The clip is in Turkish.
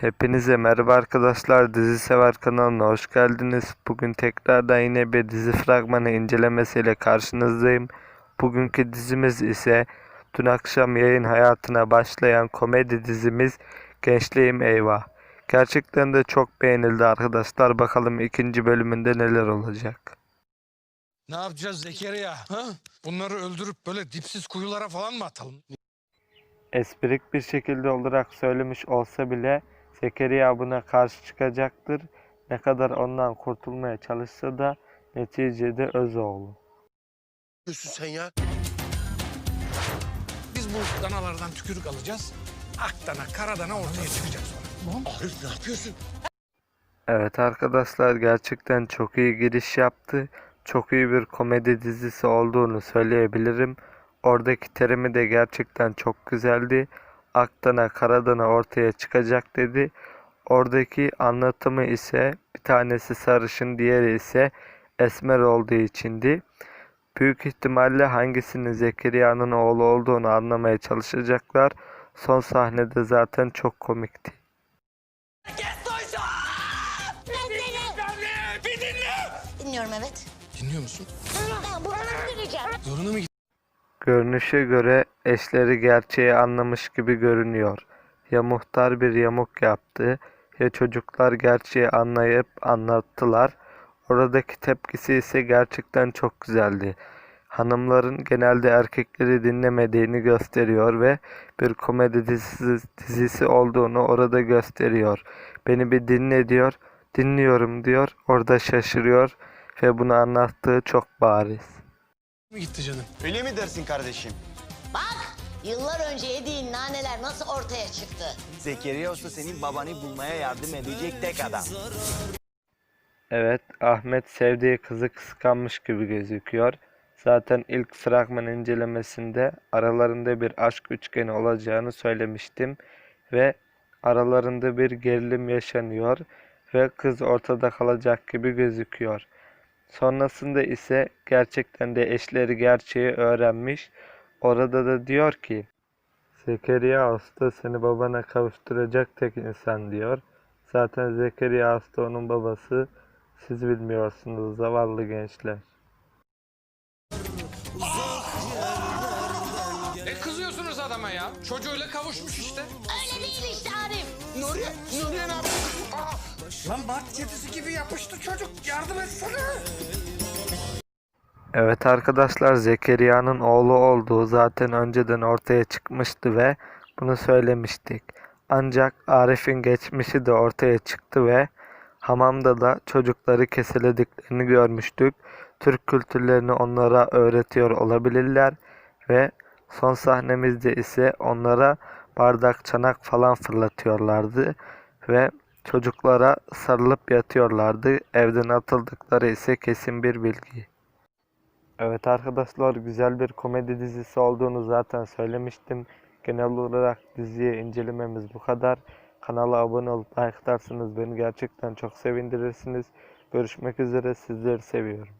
Hepinize merhaba arkadaşlar dizi sever kanalına hoş geldiniz. Bugün tekrardan yine bir dizi fragmanı incelemesiyle karşınızdayım. Bugünkü dizimiz ise dün akşam yayın hayatına başlayan komedi dizimiz Gençliğim Eyvah. Gerçekten de çok beğenildi arkadaşlar. Bakalım ikinci bölümünde neler olacak. Ne yapacağız Zekeriya? Ha? Bunları öldürüp böyle dipsiz kuyulara falan mı atalım? esprik bir şekilde olarak söylemiş olsa bile Zekeriya buna karşı çıkacaktır. Ne kadar ondan kurtulmaya çalışsa da neticede Özoğlu. yapıyorsun sen ya? Biz bu danalardan tükürük alacağız. Akdana, karadana ortaya çıkacak sonra. Arif ne yapıyorsun? Evet arkadaşlar gerçekten çok iyi giriş yaptı. Çok iyi bir komedi dizisi olduğunu söyleyebilirim. Oradaki terimi de gerçekten çok güzeldi. Akdana karadana ortaya çıkacak dedi. Oradaki anlatımı ise bir tanesi sarışın diğeri ise esmer olduğu içindi. Büyük ihtimalle hangisinin Zekeriya'nın oğlu olduğunu anlamaya çalışacaklar. Son sahnede zaten çok komikti. Dinliyorum evet. Dinliyor musun? Ben buradan gireceğim. Zoruna mı Görünüşe göre eşleri gerçeği anlamış gibi görünüyor. Ya muhtar bir yamuk yaptı ya çocuklar gerçeği anlayıp anlattılar. Oradaki tepkisi ise gerçekten çok güzeldi. Hanımların genelde erkekleri dinlemediğini gösteriyor ve bir komedi dizisi, dizisi olduğunu orada gösteriyor. Beni bir dinle diyor, dinliyorum diyor, orada şaşırıyor ve bunu anlattığı çok bariz. Mi gitti canım? Öyle mi dersin kardeşim? Bak yıllar önce yediğin naneler nasıl ortaya çıktı? Zekeriya Usta senin babanı bulmaya yardım edecek tek adam. Evet, Ahmet sevdiği kızı kıskanmış gibi gözüküyor. Zaten ilk fragman incelemesinde aralarında bir aşk üçgeni olacağını söylemiştim ve aralarında bir gerilim yaşanıyor ve kız ortada kalacak gibi gözüküyor. Sonrasında ise gerçekten de eşleri gerçeği öğrenmiş. Orada da diyor ki Zekeriya Usta seni babana kavuşturacak tek insan diyor. Zaten Zekeriya Usta onun babası. Siz bilmiyorsunuz zavallı gençler. Adama ya. Çocuğuyla kavuşmuş işte. Öyle değil işte Arif. Nuriye, Nuriye ne yapıyorsun? Aa, lan Bart kedisi gibi yapıştı çocuk. Yardım etsene. Evet arkadaşlar Zekeriya'nın oğlu olduğu zaten önceden ortaya çıkmıştı ve bunu söylemiştik. Ancak Arif'in geçmişi de ortaya çıktı ve hamamda da çocukları keselediklerini görmüştük. Türk kültürlerini onlara öğretiyor olabilirler ve son sahnemizde ise onlara bardak çanak falan fırlatıyorlardı ve çocuklara sarılıp yatıyorlardı. Evden atıldıkları ise kesin bir bilgi. Evet arkadaşlar güzel bir komedi dizisi olduğunu zaten söylemiştim. Genel olarak diziye incelememiz bu kadar. Kanala abone olup like atarsanız beni gerçekten çok sevindirirsiniz. Görüşmek üzere sizleri seviyorum.